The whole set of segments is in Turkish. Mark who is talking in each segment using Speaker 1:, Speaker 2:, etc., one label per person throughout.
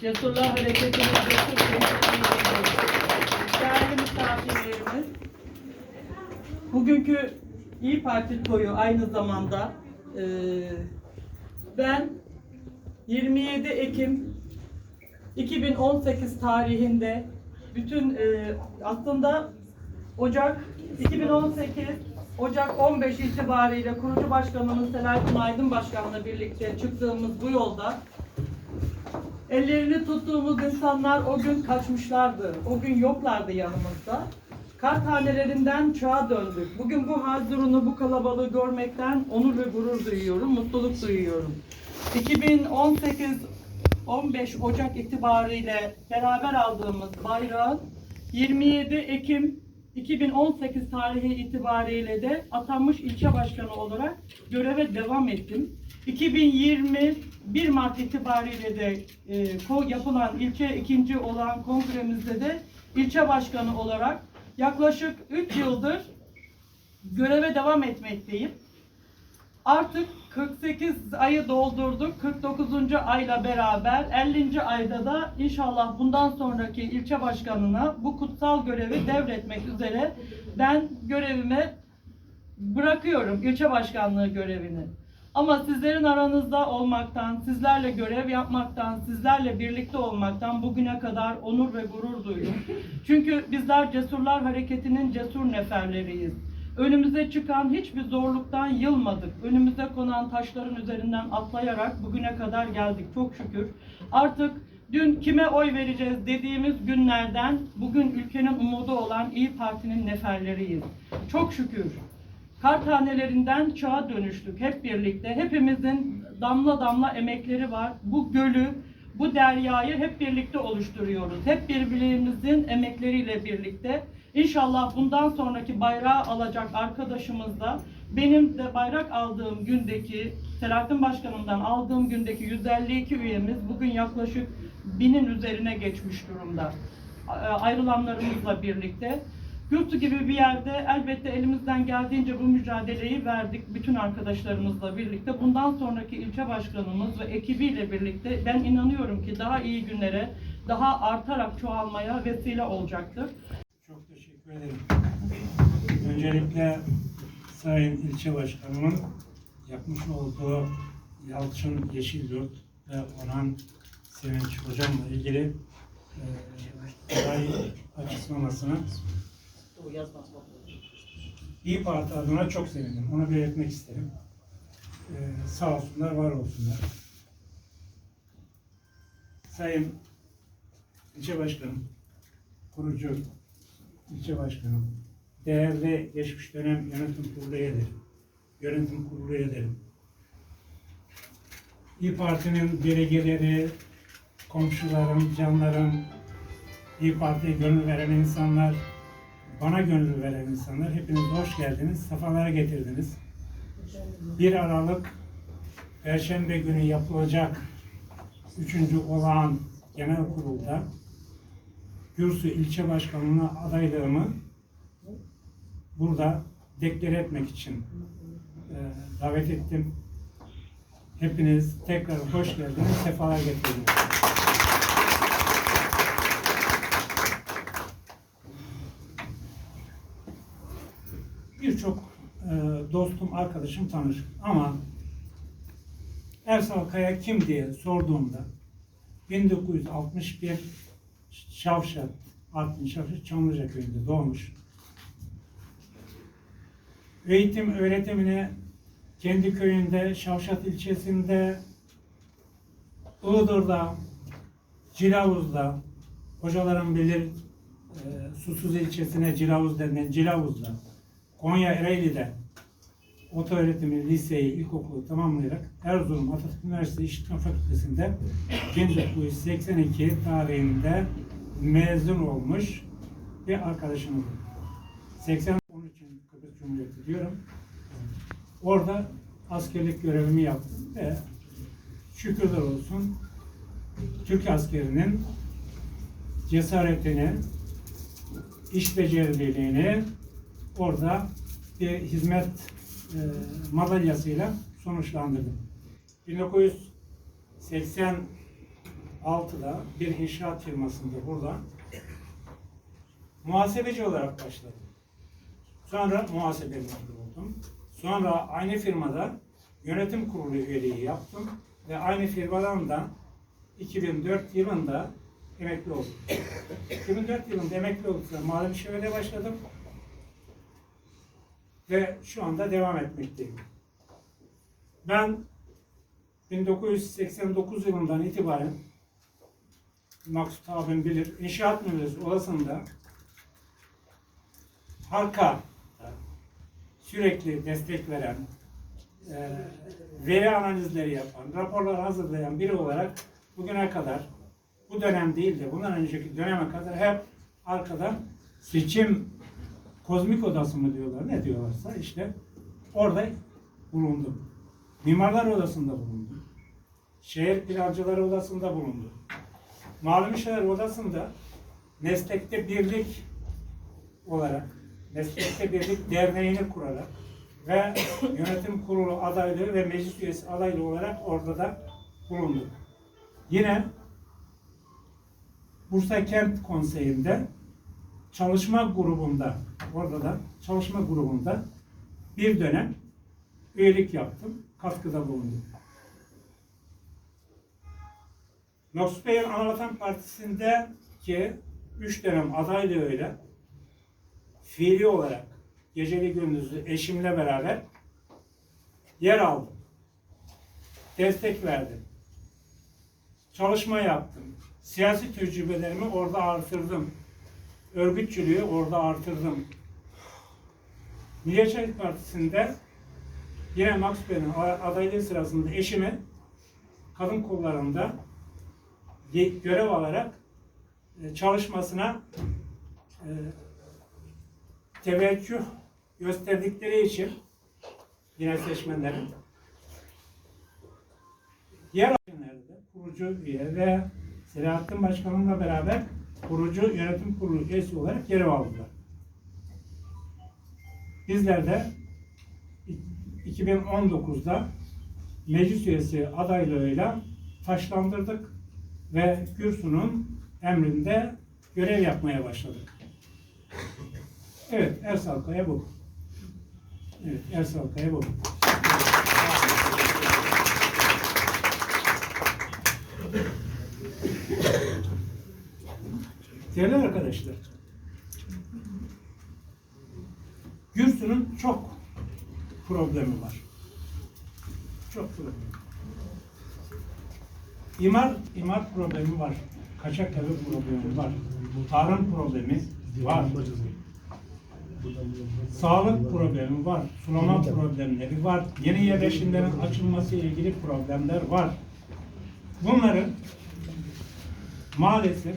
Speaker 1: Cesurlar Hareketi'nin cesur temsilcileri, değerli misafirlerimiz, bugünkü İyi Parti toyu aynı zamanda eee, ben 27 Ekim 2018 tarihinde bütün eee, aslında Ocak 2018 Ocak 15 itibariyle kurucu başkanımız Selahattin Aydın Başkan'la birlikte çıktığımız bu yolda Ellerini tuttuğumuz insanlar o gün kaçmışlardı. O gün yoklardı yanımızda. Kar tanelerinden çığa döndük. Bugün bu hazırını, bu kalabalığı görmekten onur ve gurur duyuyorum, mutluluk duyuyorum. 2018 15 Ocak itibariyle beraber aldığımız bayrağın 27 Ekim 2018 tarihi itibariyle de atanmış ilçe başkanı olarak göreve devam ettim. 2020 1 Mart itibariyle de e, yapılan ilçe ikinci olan kongremizde de ilçe başkanı olarak yaklaşık 3 yıldır göreve devam etmekteyim. Artık 48 ayı doldurduk. 49. ayla beraber 50. ayda da inşallah bundan sonraki ilçe başkanına bu kutsal görevi devretmek üzere ben görevime bırakıyorum ilçe başkanlığı görevini. Ama sizlerin aranızda olmaktan, sizlerle görev yapmaktan, sizlerle birlikte olmaktan bugüne kadar onur ve gurur duydum. Çünkü bizler Cesurlar Hareketi'nin cesur neferleriyiz. Önümüze çıkan hiçbir zorluktan yılmadık. Önümüze konan taşların üzerinden atlayarak bugüne kadar geldik çok şükür. Artık dün kime oy vereceğiz dediğimiz günlerden bugün ülkenin umudu olan İyi Parti'nin neferleriyiz. Çok şükür. Kar tanelerinden çağa dönüştük hep birlikte. Hepimizin damla damla emekleri var. Bu gölü, bu deryayı hep birlikte oluşturuyoruz. Hep birbirimizin emekleriyle birlikte. İnşallah bundan sonraki bayrağı alacak arkadaşımız da benim de bayrak aldığım gündeki, Selahattin Başkanım'dan aldığım gündeki 152 üyemiz bugün yaklaşık binin üzerine geçmiş durumda. A- Ayrılanlarımızla birlikte. Yurtu gibi bir yerde elbette elimizden geldiğince bu mücadeleyi verdik bütün arkadaşlarımızla birlikte. Bundan sonraki ilçe başkanımız ve ekibiyle birlikte ben inanıyorum ki daha iyi günlere, daha artarak çoğalmaya vesile olacaktır.
Speaker 2: Teşekkür ederim. Öncelikle Sayın İlçe Başkanımın yapmış olduğu Yalçın Yeşilyurt ve Orhan Sevinç Hocam'la ilgili e, aday açıklamasını İyi Parti adına çok sevindim. Onu belirtmek isterim. E, sağ olsunlar, var olsunlar. Sayın İlçe Başkanım, kurucu ilçe başkanım, değerli geçmiş dönem yönetim kurulu üyeleri, yönetim kurulu üyeleri, İyi Parti'nin delegeleri, komşularım, canlarım, İyi Parti'ye gönül veren insanlar, bana gönül veren insanlar, hepiniz hoş geldiniz, sefalara getirdiniz. 1 Aralık Perşembe günü yapılacak 3. olağan genel kurulda Gürsü ilçe başkanlığına adaylığımı burada deklare etmek için e, davet ettim. Hepiniz tekrar hoş geldiniz, sefalar getirdiniz. Birçok e, dostum, arkadaşım tanır ama Ersal Kaya kim diye sorduğumda 1961 Şavşat, Artvin Şavşat Çamlıca köyünde doğmuş. Eğitim öğretimini kendi köyünde, Şavşat ilçesinde, Iğdır'da, Cilavuz'da, hocaların bilir e, Susuz ilçesine Cilavuz denilen Cilavuz'da, Konya Ereğli'de oto öğretimi, liseyi, ilkokulu tamamlayarak Erzurum Atatürk Üniversitesi İşletme Fakültesi'nde 1982 tarihinde mezun olmuş bir arkadaşımız. 80 onun için Kıbrıs Cumhuriyeti diyorum. Orada askerlik görevimi yaptım ve şükürler olsun Türk askerinin cesaretini, iş beceriliğini orada bir hizmet e, madalyasıyla sonuçlandırdım. 1986 2006'da bir inşaat firmasında burada muhasebeci olarak başladım. Sonra muhasebe müdürü oldum. Sonra aynı firmada yönetim kurulu üyeliği yaptım ve aynı firmadan da 2004 yılında emekli oldum. 2004 yılında emekli oldukça mali müşavirle başladım ve şu anda devam etmekteyim. Ben 1989 yılından itibaren Maksut abim bilir, inşaat mühendisi odasında halka sürekli destek veren, e, veri analizleri yapan, raporlar hazırlayan biri olarak bugüne kadar, bu dönem değil de bundan önceki döneme kadar hep arkadan seçim kozmik odası mı diyorlar, ne diyorlarsa işte orada bulundum. Mimarlar Odası'nda bulundum. Şehir Plancıları Odası'nda bulundum. Malum İşler Odası'nda meslekte birlik olarak, meslekte birlik derneğini kurarak ve yönetim kurulu adaylığı ve meclis üyesi adaylığı olarak orada da bulundum. Yine Bursa Kent Konseyi'nde çalışma grubunda, orada da çalışma grubunda bir dönem üyelik yaptım, katkıda bulundum. Maksut Bey'in Anavatan Partisi'nde ki üç dönem adaylığıyla fiili olarak geceli gündüzlü eşimle beraber yer aldım. Destek verdim. Çalışma yaptım. Siyasi tecrübelerimi orada artırdım. Örgütçülüğü orada artırdım. Milliyetçi Partisi'nde yine Max Bey'in adaylığı sırasında eşimi kadın kollarında görev alarak e, çalışmasına e, teveccüh gösterdikleri için yine seçmenlerin yer alanlarda kurucu üye ve Selahattin Başkanım'la beraber kurucu yönetim kurulu üyesi olarak görev aldılar. Bizler de 2019'da meclis üyesi adaylığıyla taşlandırdık ve Gürsu'nun emrinde görev yapmaya başladık. Evet, Ersal Kaya bu. Evet, Ersal Kaya bu. Değerli arkadaşlar, Gürsu'nun çok problemi var. Çok problemi. İmar, imar problemi var. Kaçak evi problemi var. Tarım problemi var. Sağlık problemi var. Sulama problemleri var. Yeni yerleşimlerin açılması ile ilgili problemler var. Bunları maalesef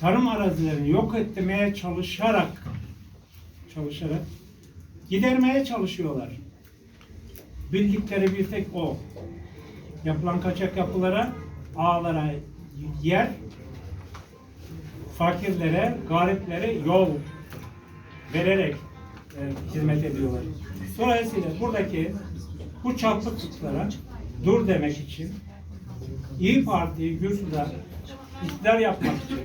Speaker 2: tarım arazilerini yok etmeye çalışarak çalışarak gidermeye çalışıyorlar. Bildikleri bir tek o. Yapılan kaçak yapılara, ağlara yer, fakirlere, gariplere yol vererek e, hizmet ediyorlar. Dolayısıyla buradaki bu çarpıklıklara dur demek için İyi Parti'yi Gürsü'de iktidar yapmak için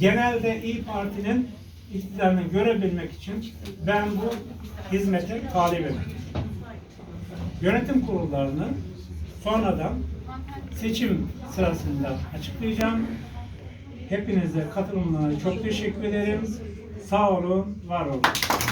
Speaker 2: genelde İyi Parti'nin iktidarını görebilmek için ben bu hizmete talibim. Yönetim kurullarını sonradan seçim sırasında açıklayacağım. Hepinize katılımlarına çok teşekkür ederim. Sağ olun, var olun.